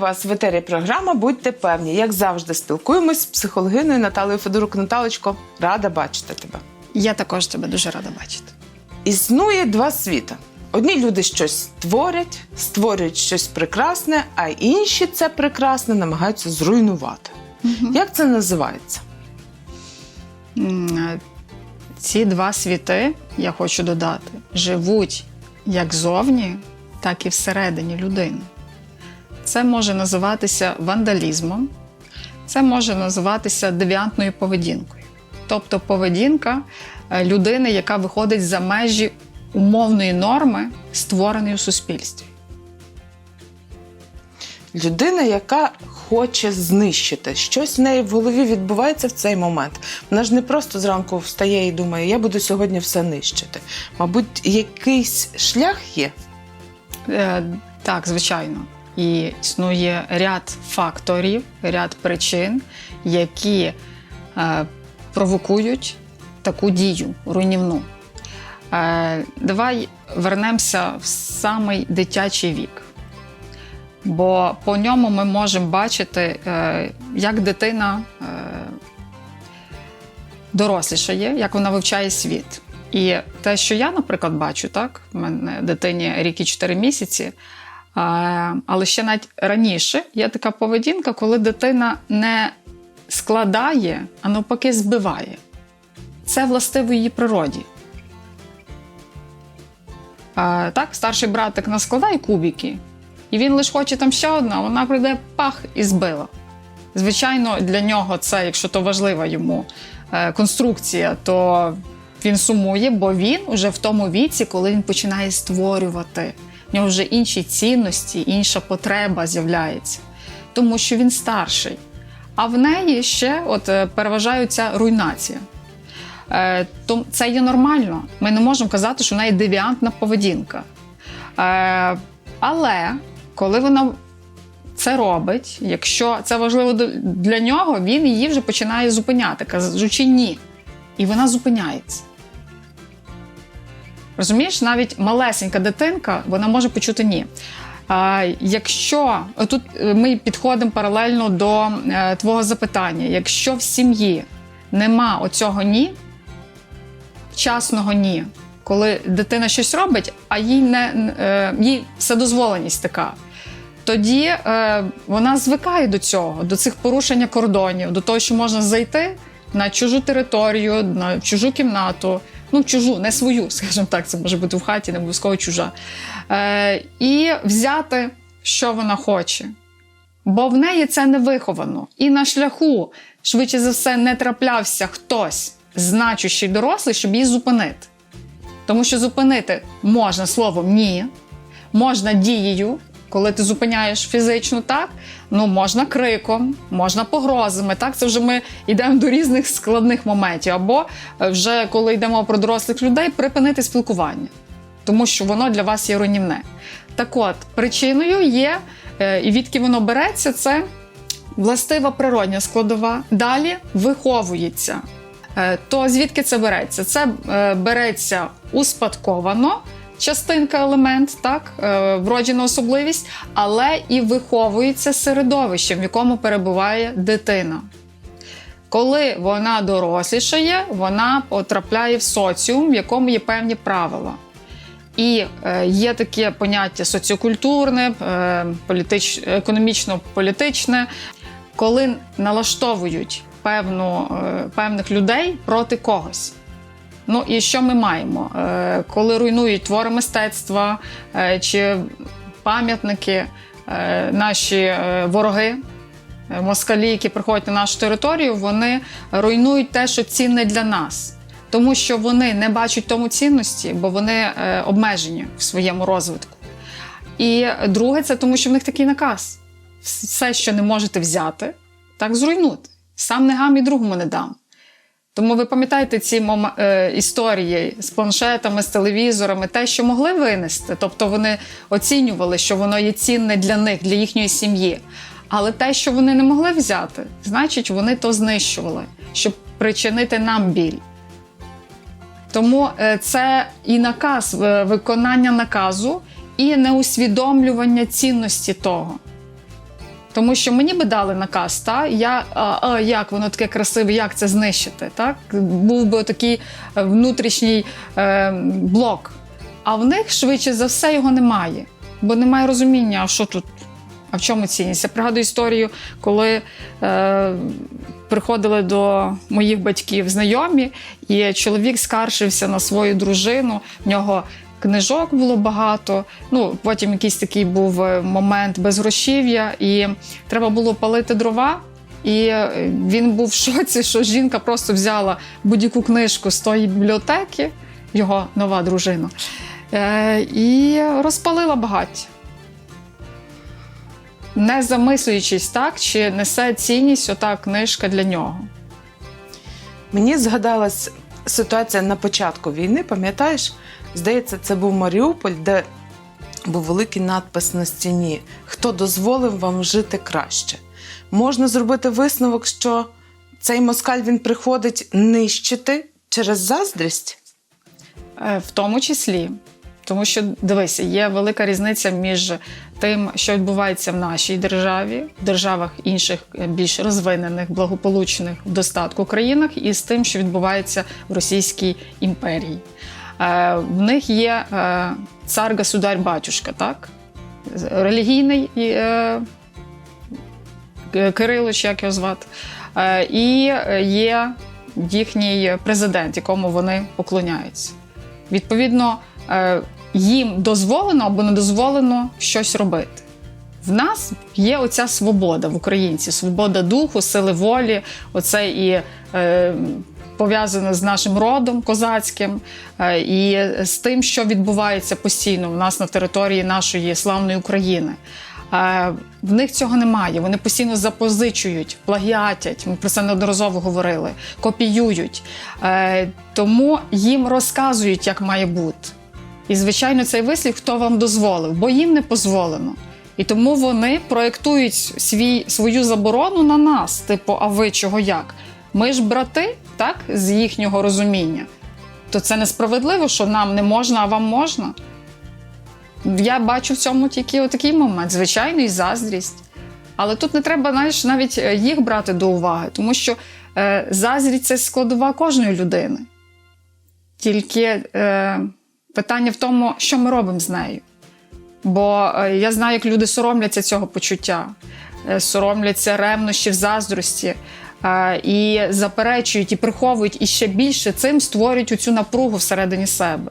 вас в етері програма Будьте певні. Як завжди, спілкуємось з психологиною Наталею Федорук. Наталочко, рада бачити тебе. Я також тебе дуже рада бачити. Існує два світи. Одні люди щось творять, створюють щось прекрасне, а інші це прекрасне намагаються зруйнувати. Як це називається? Ці два світи, я хочу додати, живуть як зовні, так і всередині людини. Це може називатися вандалізмом, це може називатися девіантною поведінкою. Тобто поведінка е, людини, яка виходить за межі умовної норми, створеної у суспільстві. Людина, яка хоче знищити. Щось в неї в голові відбувається в цей момент. Вона ж не просто зранку встає і думає, я буду сьогодні все нищити. Мабуть, якийсь шлях є. Е, Так, звичайно. І існує ряд факторів, ряд причин, які е, провокують таку дію руйнівну. Е, давай вернемося в самий дитячий вік. Бо по ньому ми можемо бачити, е, як дитина е, дорослішає, як вона вивчає світ. І те, що я, наприклад, бачу, так, в мене дитині рік і 4 місяці, але ще навіть раніше є така поведінка, коли дитина не складає, а навпаки, збиває. Це властиво її природі. Так, старший братик наскладає кубики, і він лише хоче там ще одна, а вона прийде пах і збила. Звичайно, для нього це, якщо то важлива йому е, конструкція, то він сумує, бо він уже в тому віці, коли він починає створювати. В нього вже інші цінності, інша потреба з'являється, тому що він старший. А в неї ще от е, переважає руйнація. Е, то це є нормально. Ми не можемо казати, що в неї девіантна поведінка. Е, але коли вона це робить, якщо це важливо для нього, він її вже починає зупиняти, кажучи ні. І вона зупиняється. Розумієш, навіть малесенька дитинка вона може почути ні. А, якщо тут е, ми підходимо паралельно до е, твого запитання, якщо в сім'ї нема оцього ні, вчасного ні, коли дитина щось робить, а їй не е, їй вседозволеність така. Тоді вона звикає до цього, до цих порушення кордонів, до того, що можна зайти на чужу територію, на чужу кімнату, ну чужу, не свою, скажімо так, це може бути в хаті, не обов'язково чужа. Е, і взяти, що вона хоче. Бо в неї це не виховано. І на шляху, швидше за все, не траплявся хтось, значущий дорослий, щоб її зупинити. Тому що зупинити можна словом ні, можна дією, коли ти зупиняєш фізично, так ну можна криком, можна погрозами. Так, це вже ми йдемо до різних складних моментів. Або е, вже коли йдемо про дорослих людей, припинити спілкування, тому що воно для вас є руйнівне. Так от, причиною є, е, і відки воно береться, це властива природня складова. Далі виховується. Е, То звідки це береться? Це береться успадковано, частинка елемент, так, е, вроджена особливість, але і виховується середовищем, в якому перебуває дитина. Коли вона дорослішає, вона потрапляє в соціум, в якому є певні правила. І е, є таке поняття соціокультурне, е, політич, економічно-політичне, коли налаштовують певну, певних людей проти когось. Ну і що ми маємо? Е, коли руйнують твори мистецтва е, чи пам'ятники, е, наші вороги, москалі, які приходять на нашу територію, вони руйнують те, що цінне для нас. Тому що вони не бачать тому цінності, бо вони обмежені в своєму розвитку. І друге, це тому, що в них такий наказ: все, що не можете взяти, так зруйнути. Сам не гам і другому не дам. Тому ви пам'ятаєте ці мом... е, історії з планшетами, з телевізорами, те, що могли винести, тобто вони оцінювали, що воно є цінне для них, для їхньої сім'ї. Але те, що вони не могли взяти, значить, вони то знищували, щоб причинити нам біль. Тому е, це і наказ, е, виконання наказу, і неусвідомлювання цінності того. Тому що мені би дали наказ, та я а, а, як воно таке красиве, як це знищити? Так був би такий е, внутрішній е, блок. А в них швидше за все його немає, бо немає розуміння, а що тут, а в чому цінність. Я пригадую історію, коли е, приходили до моїх батьків знайомі, і чоловік скаржився на свою дружину. В нього книжок було багато. Ну, потім якийсь такий був е, момент безгрошів'я, і треба було палити дрова. І е, він був в шоці, що жінка просто взяла будь-яку книжку з тої бібліотеки, його нова дружина, е, і розпалила багаття. Не замислюючись так, чи несе цінність ота книжка для нього. Мені згадалась ситуація на початку війни, пам'ятаєш? Здається, це був Маріуполь, де був великий надпис на стіні: Хто дозволив вам жити краще? Можна зробити висновок, що цей москаль він приходить нищити через заздрість. Е, В тому числі. Тому що дивися, є велика різниця між тим, що відбувається в нашій державі, в державах інших е, більш розвинених, благополучних в достатку країнах, і з тим, що відбувається в Російській імперії. Е, В них є е, цар государь батюшка, так? Релігійний е, Кирило, чи як його звати, і є їхній президент, якому вони поклоняються. Відповідно, їм дозволено або не дозволено щось робити. В нас є оця свобода в українці, свобода духу, сили волі, оце і е, пов'язане з нашим родом козацьким, е, і з тим, що відбувається постійно в нас на території нашої славної України. Е, в них цього немає. Вони постійно запозичують, плагіатять. Ми про це неодноразово говорили, копіюють. Е, тому їм розказують, як має бути. І, звичайно, цей вислів хто вам дозволив, бо їм не дозволено. І тому вони проєктують свій, свою заборону на нас, типу, а ви чого як? Ми ж брати, так, з їхнього розуміння. То це несправедливо, що нам не можна, а вам можна. Я бачу в цьому тільки отакий момент, звичайно, і заздрість. Але тут не треба знаєш, навіть е, їх брати до уваги, тому що е, заздрість це складова кожної людини. Тільки е, питання в тому, що ми робимо з нею. Бо е, я знаю, як люди соромляться цього почуття, е, соромляться ревнощів, заздрості і заперечують, і приховують, і ще більше цим створюють оцю напругу всередині себе.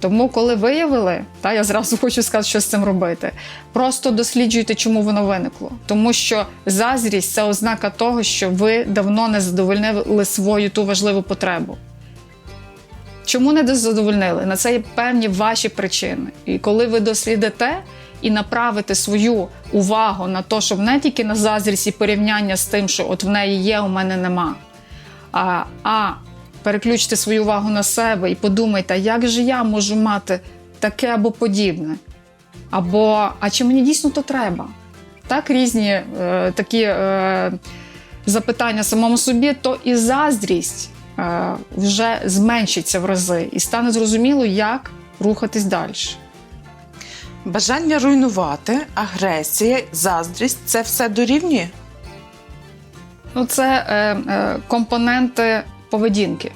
Тому, коли виявили, та я зразу хочу сказати, що з цим робити. Просто досліджуйте, чому воно виникло. Тому що заздрість це ознака того, що ви давно не задовольнили свою ту важливу потребу. Чому не задовольнили? На це є певні ваші причини. І коли ви дослідите і направите свою увагу на те, щоб не тільки на заздрість і порівняння з тим, що от в неї є, у мене нема, а, а переключте свою увагу на себе і подумайте, як же я можу мати таке або подібне. Або а чи мені дійсно то треба? Так, різні е, такі е, запитання самому собі, то і заздрість е, вже зменшиться в рази, і стане зрозуміло, як рухатись далі. Бажання руйнувати, агресія, заздрість це все дорівнює. Ну, це е, е, компоненти поведінки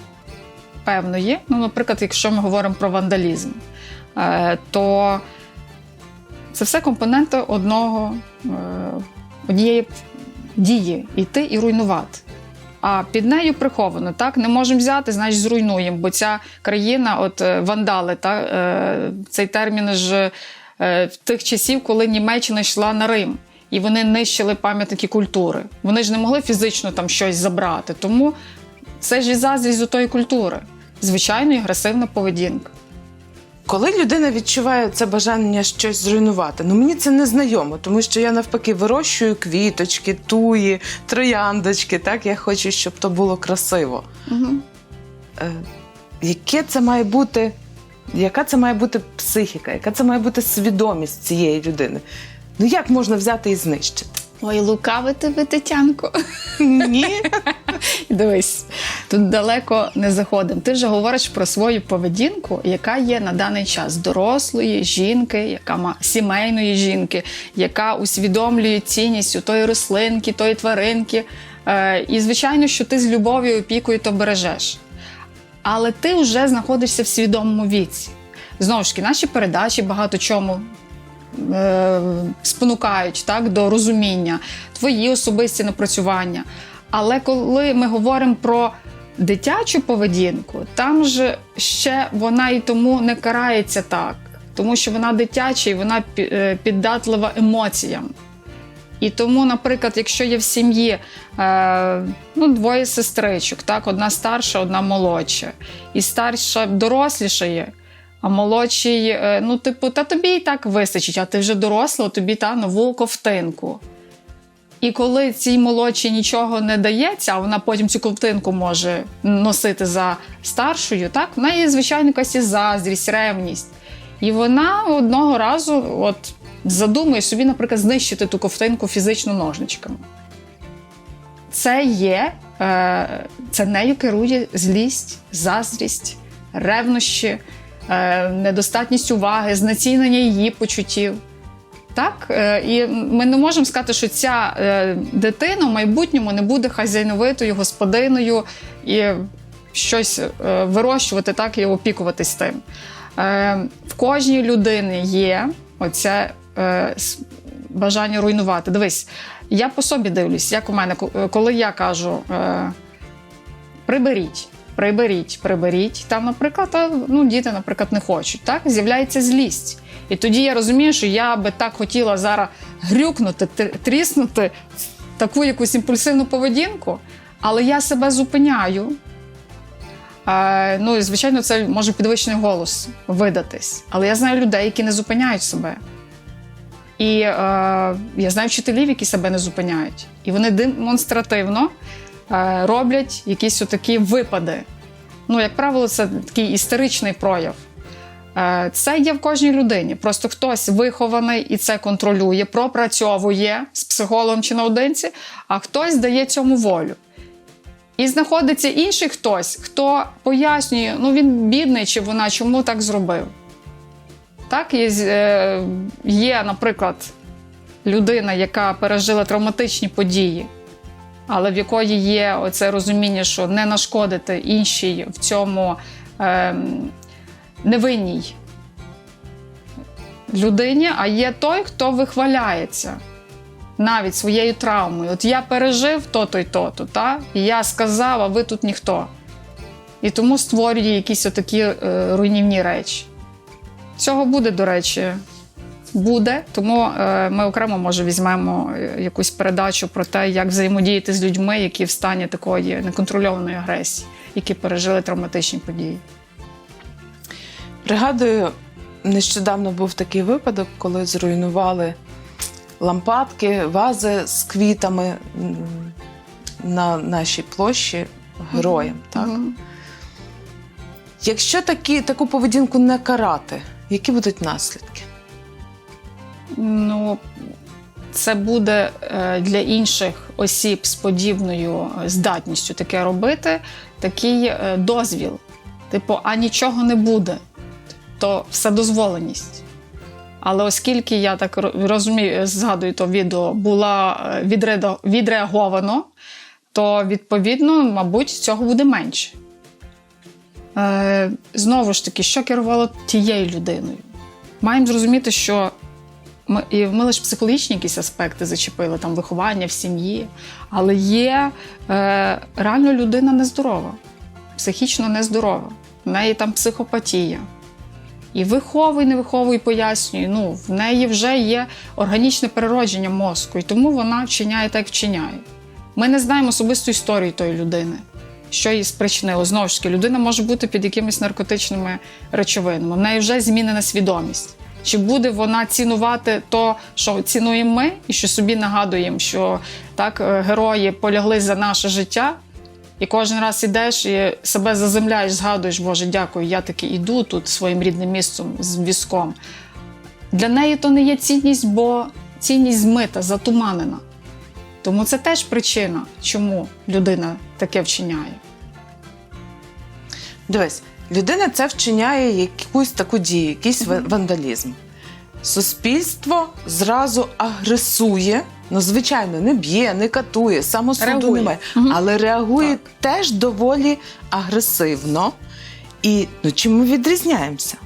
певної. Ну, наприклад, якщо ми говоримо про вандалізм, е, то це все компоненти одного, е, однієї дії йти і руйнувати. А під нею приховано, так не можемо взяти, значить зруйнуємо. Бо ця країна, от е, вандали, та, е, цей термін ж в тих часів, коли Німеччина йшла на Рим, і вони нищили пам'ятники культури. Вони ж не могли фізично там щось забрати. Тому це ж і заздрість до тої культури. Звичайно, і агресивна поведінка. Коли людина відчуває це бажання щось зруйнувати, ну мені це не знайомо, тому що я навпаки вирощую квіточки, туї, трояндочки. Так я хочу, щоб то було красиво. Угу. Е, яке це має бути, яка це має бути психіка, яка це має бути свідомість цієї людини? Ну як можна взяти і знищити? Ой, лукавити ви, Тетянко. Ні. Дивись, тут далеко не заходимо. Ти вже говориш про свою поведінку, яка є на даний час дорослої жінки, яка ма сімейної жінки, яка усвідомлює цінність у тої рослинки, тої тваринки. Е, і звичайно, що ти з любов'ю опікою то бережеш. Але ти вже знаходишся в свідомому віці. Знову ж таки, наші передачі багато чому е, спонукають так, до розуміння, твої особисті напрацювання. Але коли ми говоримо про дитячу поведінку, там же ще вона і тому не карається так, тому що вона дитяча і вона е, піддатлива емоціям. І тому, наприклад, якщо є в сім'ї е, ну, двоє сестричок, так, одна старша, одна молодша, і старша дорослішає, а молодший, е, ну, типу, та тобі і так вистачить, а ти вже доросла, тобі та нову ковтинку. І коли цій молодшій нічого не дається, а вона потім цю ковтинку може носити за старшою, так, в неї, звичайно, якась і заздрість, ревність. І вона одного разу от, задумує собі, наприклад, знищити ту ковтинку фізично ножничками. Це є, е, це нею керує злість, заздрість, ревнощі, е, недостатність уваги, знецінення її почуттів. Так? Е, І ми не можемо сказати, що ця дитина в майбутньому не буде хазяйновитою, господиною і щось вирощувати так і опікуватись тим. В кожній людини є оце е, бажання руйнувати. Дивись, я по собі дивлюсь, як у мене, коли я кажу е, приберіть. Приберіть, приберіть. Там, наприклад, ну, діти, наприклад, не хочуть. Так? З'являється злість. І тоді я розумію, що я би так хотіла зараз грюкнути, тр- тріснути таку якусь імпульсивну поведінку, але я себе зупиняю. Е, ну, і, звичайно, це може підвищений голос видатись. Але я знаю людей, які не зупиняють себе. І е, я знаю вчителів, які себе не зупиняють. І вони демонстративно е, роблять якісь отакі випади. Ну, як правило, це такий істеричний прояв. Е, Це є в кожній людині. Просто хтось вихований і це контролює, пропрацьовує з психологом чи наодинці, а хтось дає цьому волю. І знаходиться інший хтось, хто пояснює, ну він бідний чи вона чому так зробив. Так, є, е, є, наприклад, людина, яка пережила травматичні події, але в якої є оце розуміння, що не нашкодити іншій в цьому е, невинній людині, а є той, хто вихваляється навіть своєю травмою. От я пережив то-то й то-то, та? і я сказав, а ви тут ніхто. І тому створює якісь отакі е, руйнівні речі. Цього буде, до речі, буде. Тому е, ми окремо може візьмемо е, якусь передачу про те, як взаємодіяти з людьми, які в стані такої неконтрольованої агресії, які пережили травматичні події. Пригадую, нещодавно був такий випадок, коли зруйнували лампадки, вази з квітами на нашій площі героям. Так? Мгм. Якщо такі, таку поведінку не карати, які будуть наслідки? Ну, це буде е, для інших осіб з подібною е, здатністю таке робити, такий е, дозвіл. Типу, а нічого не буде, то вседозволеність. Але оскільки я так розумію, згадую то відео, була відреаговано, то відповідно, мабуть, цього буде менше. Е, знову ж таки, що керувало тією людиною? Маємо зрозуміти, що ми, і ми лише психологічні якісь аспекти зачепили, там виховання в сім'ї, але є е, реально людина нездорова, психічно нездорова. В неї там психопатія. І виховуй, не виховуй, пояснюй. Ну, в неї вже є органічне переродження мозку, і тому вона вчиняє так, як вчиняє. Ми не знаємо особисту історію тої людини, що її спричинило. Знову ж таки, людина може бути під якимись наркотичними речовинами. В неї вже змінена свідомість. Чи буде вона цінувати то, що цінуємо ми, і що собі нагадуємо, що так е, герої полягли за наше життя, і кожен раз ідеш і себе заземляєш, згадуєш, Боже, дякую, я таки іду тут своїм рідним місцем з візком. Для неї то не є цінність, бо цінність змита, затуманена. Тому це теж причина, чому людина таке вчиняє. Дивись, людина це вчиняє якусь таку дію, якийсь ва- вандалізм. Суспільство зразу агресує. Ну, звичайно, не б'є, не катує, самосуду Реагує. немає, Мгм. але реагує теж доволі агресивно. І ну, чим ми відрізняємося?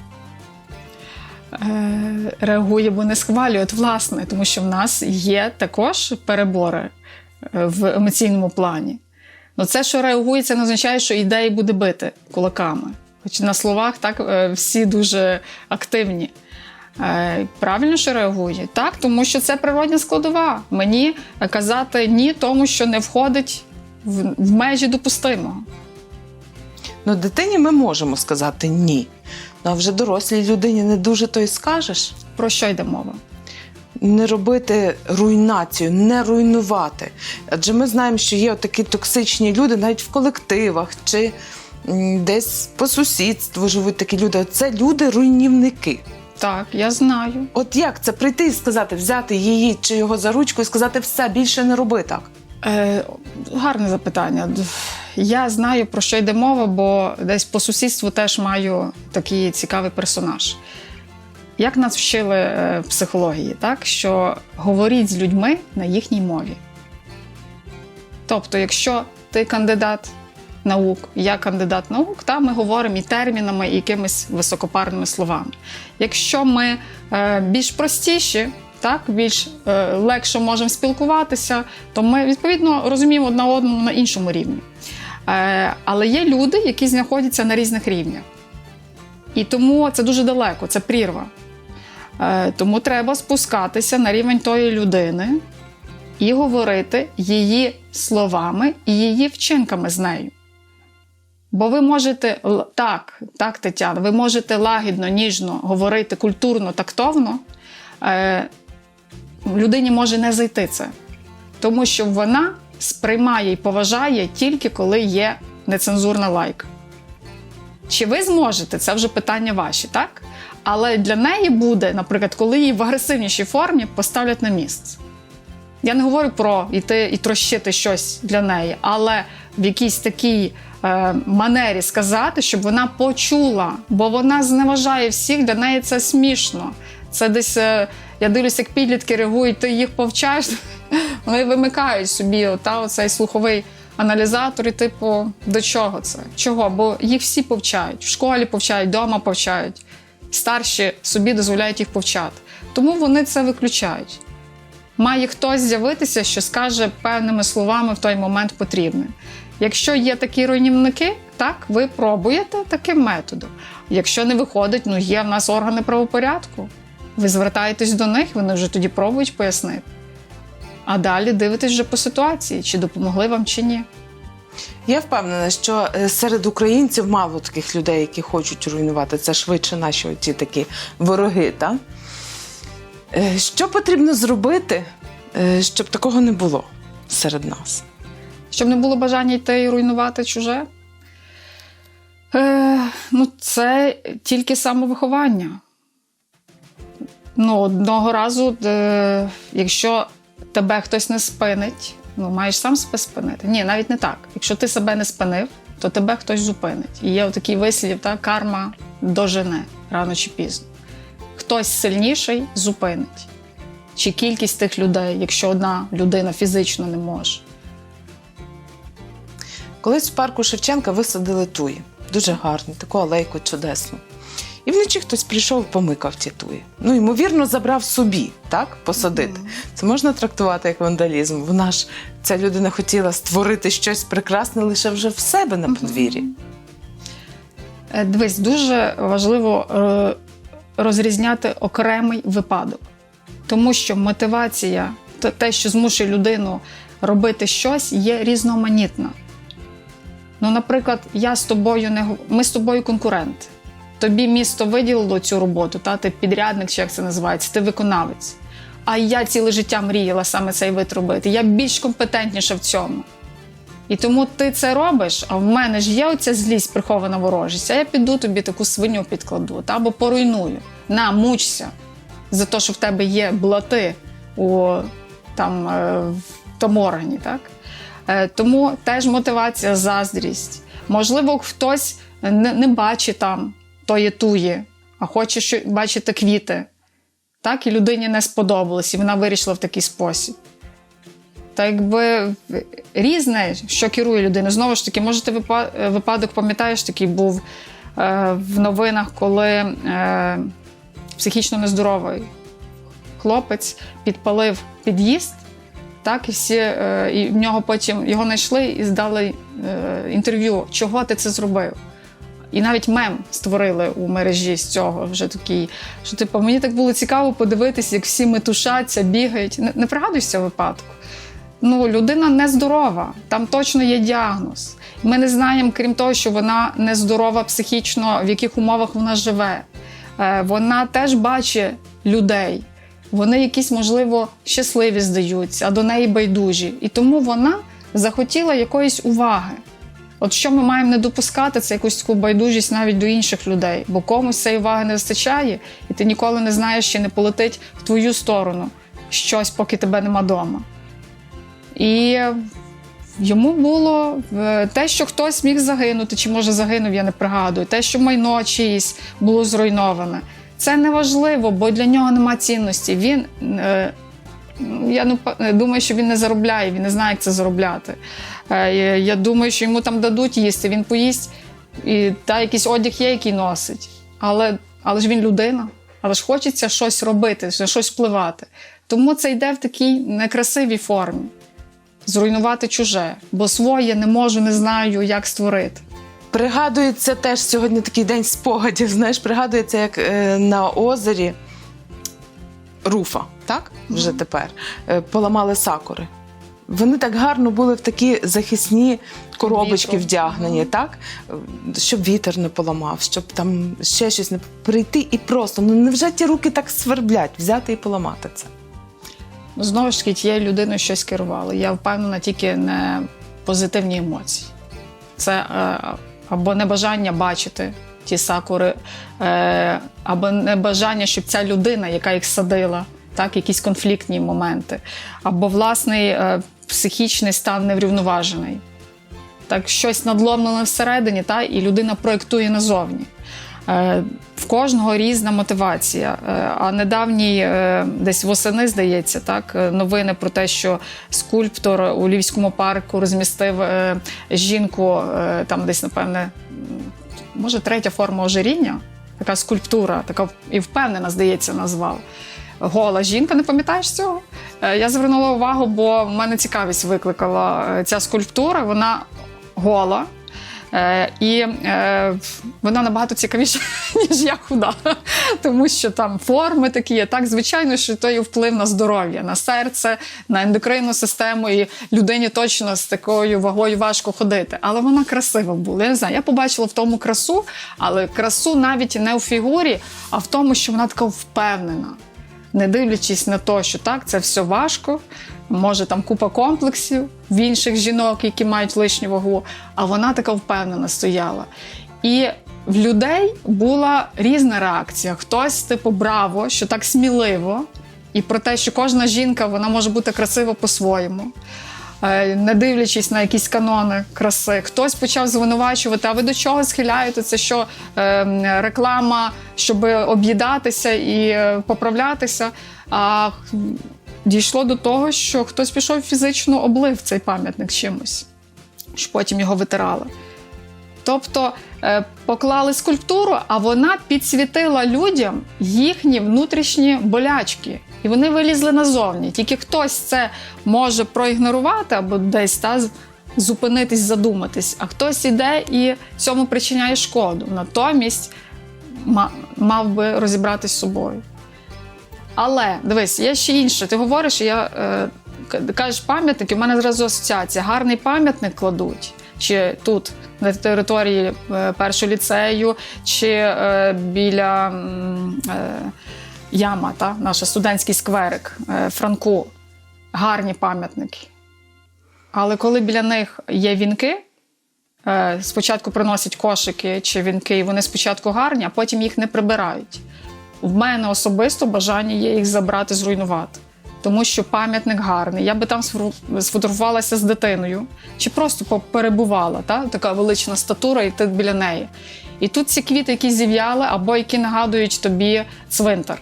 Е, реагує, бо не схвалює, от власне, тому що в нас є також перебори е, в емоційному плані. Ну, це, що реагує, це не означає, що ідеї буде бити кулаками. Хоч на словах так е, всі дуже активні. Правильно, що реагує? Так, тому що це природня складова. Мені казати ні, тому що не входить в межі допустимого. Ну, дитині ми можемо сказати ні. Ну, а вже дорослій людині не дуже то й скажеш. Про що йде мова? не робити руйнацію, не руйнувати. Адже ми знаємо, що є такі токсичні люди навіть в колективах чи десь по сусідству живуть такі люди. Це люди руйнівники. Так, я знаю. От як це прийти і сказати, взяти її чи його за ручку і сказати все, більше не роби так. Е, гарне запитання. Я знаю, про що йде мова, бо десь по сусідству теж маю такий цікавий персонаж. Як нас вчили е, в психології, так? що говоріть з людьми на їхній мові. Тобто, якщо ти кандидат наук, я кандидат наук, та ми говоримо і термінами, і якимись високопарними словами. Якщо ми е, більш простіші, так, більш е, легше можемо спілкуватися, то ми відповідно розуміємо одна одну на іншому рівні. Е, але є люди, які знаходяться на різних рівнях. І тому це дуже далеко, це прірва. Е, тому треба спускатися на рівень тої людини і говорити її словами і її вчинками з нею. Бо ви можете так, так, Тетяна, ви можете лагідно, ніжно говорити культурно, тактовно. Е, людині може не зайти це, тому що вона сприймає і поважає тільки коли є нецензурна лайка. Чи ви зможете, це вже питання ваші, так? Але для неї буде, наприклад, коли її в агресивнішій формі поставлять на місце. Я не говорю про йти і трощити щось для неї, але в якійсь такій е, манері сказати, щоб вона почула, бо вона зневажає всіх, для неї це смішно. Це десь е, я дивлюся, як підлітки реагують, ти їх повчаєш, вони вимикають собі та, оцей слуховий аналізатор, і типу, до чого це? Чого? Бо їх всі повчають, в школі повчають, вдома повчають. Старші собі дозволяють їх повчати. Тому вони це виключають. Має хтось з'явитися, що скаже певними словами в той момент потрібне. Якщо є такі руйнівники, так, ви пробуєте таким методом. Якщо не виходить, ну є в нас органи правопорядку. Ви звертаєтесь до них, вони вже тоді пробують пояснити. А далі дивитесь вже по ситуації, чи допомогли вам, чи ні. Я впевнена, що е, серед українців мало таких людей, які хочуть руйнувати. Це швидше наші оці такі вороги. Та? Е, Що потрібно зробити, е, щоб такого не було серед нас? Щоб не було бажання йти і руйнувати чуже. Е, ну, це тільки самовиховання. Ну, одного разу, е, якщо тебе хтось не спинить, ну, маєш сам себе спинити. Ні, навіть не так. Якщо ти себе не спинив, то тебе хтось зупинить. І є отакий вислів, та, карма дожене рано чи пізно. Хтось сильніший зупинить. Чи кількість тих людей, якщо одна людина фізично не може. Колись в парку Шевченка висадили туї. Дуже гарні, таку алейку чудесну. Вночі хтось прийшов і помикав ці туї. Ну, ймовірно, забрав собі, так, посадити. Це можна трактувати як вандалізм. Вона ж, ця людина хотіла створити щось прекрасне лише вже в себе на подвір'ї. Е, Дивись, дуже важливо е, розрізняти окремий випадок, тому що мотивація, те, що змушує людину робити щось, є різноманітна. Ну, наприклад, я з тобою не ми з тобою конкуренти. Тобі місто виділило цю роботу, та ти підрядник, чи як це називається, ти виконавець. А я ціле життя мріяла саме цей вид робити. Я більш компетентніша в цьому. І тому ти це робиш, а в мене ж є оця злість, прихована ворожість, а я піду тобі таку свиню підкладу та, або поруйную. На, мучся за те, що в тебе є блати у там, е, в там органі, так? Е, Тому теж мотивація, заздрість. Можливо, хтось не, не бачить там тої туї, а хоче бачити квіти. Так, і людині не сподобалось, і вона вирішила в такий спосіб. Та якби різне, що керує людиною. Знову ж таки, може, ти випадок пам'ятаєш, такий був е, в новинах, коли е, психічно нездоровий хлопець підпалив під'їзд, так, і всі, е, і в нього потім його знайшли і здали е, інтерв'ю, чого ти це зробив. І навіть мем створили у мережі з цього вже такий, що типу, мені так було цікаво подивитися, як всі метушаться, бігають. Не, не пригадуєш цього випадку. Ну, людина нездорова, там точно є діагноз. Ми не знаємо, крім того, що вона нездорова психічно, в яких умовах вона живе. Е, Вона теж бачить людей. Вони якісь, можливо, щасливі здаються, а до неї байдужі. І тому вона захотіла якоїсь уваги. От що ми маємо не допускати, це якусь таку байдужість навіть до інших людей, бо комусь цієї уваги не вистачає, і ти ніколи не знаєш, чи не полетить в твою сторону щось, поки тебе нема вдома. І йому було е, те, що хтось міг загинути, чи може загинув, я не пригадую, те, що майно чиїсь було зруйноване. Це не важливо, бо для нього нема цінності. Він е, я ну, думаю, що він не заробляє, він не знає, як це заробляти. Е, Я думаю, що йому там дадуть їсти, він поїсть, і та якийсь одяг є, який носить. Але, але ж він людина, але ж хочеться щось робити, щось впливати. Тому це йде в такій некрасивій формі. Зруйнувати чуже, бо своє не можу, не знаю, як створити. Пригадується теж сьогодні такий день спогадів. Знаєш, пригадується, як е, на озері Руфа, так? Вже тепер е, поламали сакури. Вони так гарно були в такі захисні коробочки Вітру. вдягнені, так? Щоб вітер не поламав, щоб там ще щось не прийти і просто. Ну невже ті руки так сверблять, взяти і поламати це? Ну, Знову ж таки, тією людиною щось керувало. Я впевнена тільки не позитивні емоції. Це е, або небажання бачити ті сакури, е, або небажання, щоб ця людина, яка їх садила, так, якісь конфліктні моменти, або власний е, психічний стан неврівноважений. Так, щось надломлене всередині, та, і людина проєктує назовні. Е, В кожного різна мотивація. Е, А недавній, е, десь восени, здається, так, е, новини про те, що скульптор у Львівському парку розмістив е, жінку, е, там десь, напевне, може, третя форма ожиріння, така скульптура, така і впевнена, здається, назвав. Гола жінка, не пам'ятаєш цього? Е, Я звернула увагу, бо в мене цікавість викликала е, ця скульптура. Вона гола. Е, і е, вона набагато цікавіша, ніж я худа. Тому що там форми такі є. Так, звичайно, що то є вплив на здоров'я, на серце, на ендокринну систему, і людині точно з такою вагою важко ходити. Але вона красива була. Я не знаю, я побачила в тому красу, але красу навіть не у фігурі, а в тому, що вона така впевнена не дивлячись на те, що так, це все важко, може там купа комплексів в інших жінок, які мають лишню вагу, а вона така впевнена стояла. І в людей була різна реакція. Хтось, типу, браво, що так сміливо, і про те, що кожна жінка вона може бути красива по-своєму. Е, Не дивлячись на якісь канони краси, хтось почав звинувачувати. А ви до чого схиляєте? Це що е, реклама, щоб об'їдатися і е, поправлятися? А дійшло до того, що хтось пішов фізично облив цей пам'ятник чимось, що потім його витирали. Тобто поклали скульптуру, а вона підсвітила людям їхні внутрішні болячки. І вони вилізли назовні. Тільки хтось це може проігнорувати або десь та, зупинитись, задуматись, а хтось іде і цьому причиняє шкоду. Натомість мав би розібратись з собою. Але дивись, є ще інше. Ти говориш, я е, кажеш пам'ятник, і в мене зразу асоціація. Гарний пам'ятник кладуть. Чи тут, на території е, першого ліцею, чи е, біля е, яма, та, наш студентський скверик е, Франку. Гарні пам'ятники. Але коли біля них є вінки, е, спочатку приносять кошики чи вінки, і вони спочатку гарні, а потім їх не прибирають. В мене особисто бажання є їх забрати, зруйнувати. тому що пам'ятник гарний. Я би там сфотограф- сфотографувалася з дитиною, чи просто по- перебувала, та? така велична статура, і ти біля неї. І тут ці квіти, які зів'яли, або які нагадують тобі цвинтар.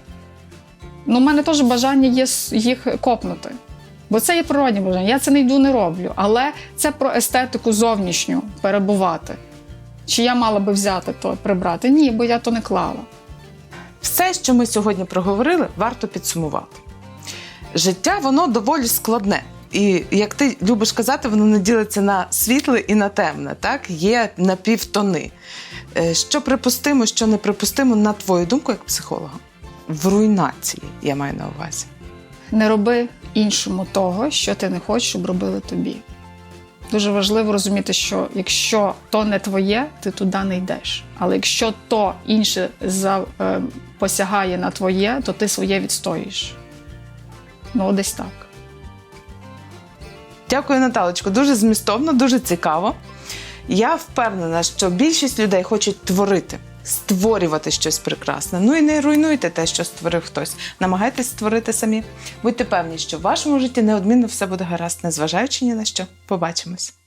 Ну, у мене теж бажання є їх копнути. Бо це є природні бажання. Я це не йду, не роблю. Але це про естетику зовнішню перебувати. Чи я мала би взяти то прибрати? Ні, бо я то не клала. Все, що ми сьогодні проговорили, варто підсумувати. Життя воно доволі складне. І як ти любиш казати, воно не ділиться на світле і на темне. Так є напівтони. Е, Що припустимо, що неприпустимо, на твою думку, як психолога, в руйнації я маю на увазі. Не роби іншому того, що ти не хочеш, щоб робили тобі. Дуже важливо розуміти, що якщо то не твоє, ти туди не йдеш. Але якщо то інше за, е, посягає на твоє, то ти своє відстоїш. Ну, десь так. Дякую, Наталочко. Дуже змістовно, дуже цікаво. Я впевнена, що більшість людей хочуть творити, створювати щось прекрасне. Ну і не руйнуйте те, що створив хтось. Намагайтесь створити самі. Будьте певні, що в вашому житті неодмінно все буде гаразд, незважаючи ні на що. Побачимось.